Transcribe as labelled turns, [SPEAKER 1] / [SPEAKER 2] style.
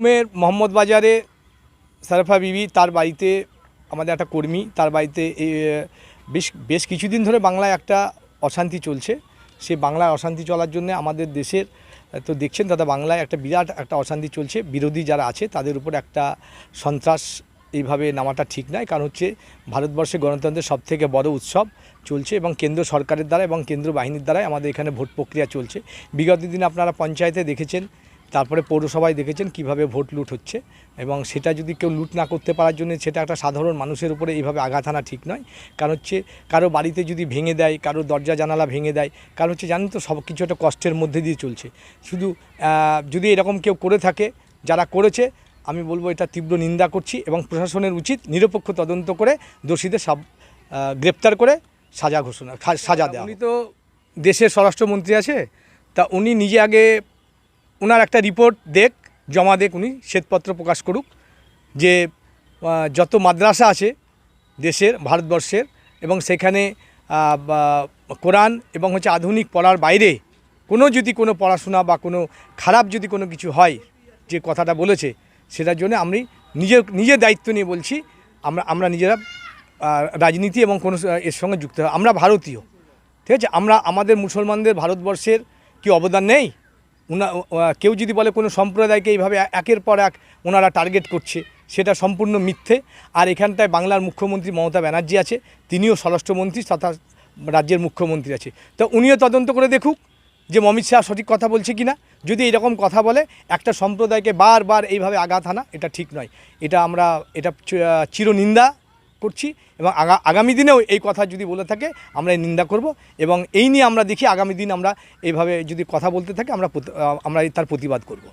[SPEAKER 1] মের মোহাম্মদ বাজারে সারফা বিবি, তার বাড়িতে আমাদের একটা কর্মী, তার বাড়িতে বেশ বেশ কিছুদিন ধরে বাংলায় একটা অশান্তি চলছে। সেই বাংলায় অশান্তি চলার জন্য আমাদের দেশের, তো দেখছেন দাদা, বাংলায় একটা বিরাট একটা অশান্তি চলছে। বিরোধী যারা আছে, তাদের উপর একটা সন্ত্রাস এইভাবে নামাটা ঠিক নয়। কারণ হচ্ছে ভারতবর্ষে গণতন্ত্রের সব থেকে বড় উৎসব চলছে এবং কেন্দ্র সরকারের দ্বারা এবং কেন্দ্র বাহিনীর দ্বারাই আমাদের এখানে ভোট প্রক্রিয়া চলছে। বিগত দিনে আপনারা পঞ্চায়েতে দেখেছেন তারপরে পৌরসভায় দেখেছেন কীভাবে ভোট লুট হচ্ছে এবং সেটা যদি কেউ লুট না করতে পারার জন্য সেটা একটা সাধারণ মানুষের উপরে এইভাবে আঘাত আনা ঠিক নয়। কারণ হচ্ছে কারও বাড়িতে যদি ভেঙে দেয়, কারও দরজা, জানালা ভেঙে দেয়, কারণ হচ্ছে জানেন তো সব কিছু একটা কষ্টের মধ্যে দিয়ে চলছে। শুধু যদি এরকম কেউ করে থাকে, যারা করেছে, আমি বলব এটা তীব্র নিন্দা করছি এবং প্রশাসনের উচিত নিরপেক্ষ তদন্ত করে দোষীদের সব গ্রেপ্তার করে সাজা ঘোষণা সাজা দেওয়া। উনি তো দেশের স্বরাষ্ট্রমন্ত্রী আছে, তা উনি নিজে আগে ওনার একটা রিপোর্ট দেখ, জমা দেখ উনি, শ্বেতপত্র প্রকাশ করুক, যে যত মাদ্রাসা আছে দেশের, ভারতবর্ষের, এবং সেখানে কোরআন এবং হচ্ছে আধুনিক পড়ার বাইরে কোনো যদি কোনো পড়াশোনা বা কোনো খারাপ যদি কোনো কিছু হয়, যে কথাটা বলেছে, সেটার জন্য আমি নিজের নিজের দায়িত্ব নিয়ে বলছি, আমরা আমরা নিজেরা রাজনীতি এবং কোনো, এর সঙ্গে যুক্ত আমরা ভারতীয়, ঠিক আছে? আমরা, আমাদের মুসলমানদের ভারতবর্ষের কি অবদান নেই? কেউ যদি বলে কোনো সম্প্রদায়কে এইভাবে একের পর এক ওনারা টার্গেট করছে, সেটা সম্পূর্ণ মিথ্যে। আর এখানটায় বাংলার মুখ্যমন্ত্রী মমতা ব্যানার্জি আছে, তিনিও স্বরাষ্ট্রমন্ত্রী তথা রাজ্যের মুখ্যমন্ত্রী আছে। তো উনিও তদন্ত করে দেখুক যে অমিত শাহ সঠিক কথা বলছে কি না যদি এরকম কথা বলে, একটা সম্প্রদায়কে বারবার এইভাবে আঘাত আনা, এটা ঠিক নয়। এটা আমরা, এটা চিরনিন্দা। করছি এবং আগামী দিনেও এই কথা যদি বলে থাকে, আমরা নিন্দা করব এবং এই নিয়ে আমরা দেখি আগামী দিন আমরা এইভাবে যদি কথা বলতে থাকে, আমরা আমরা তার প্রতিবাদ করব।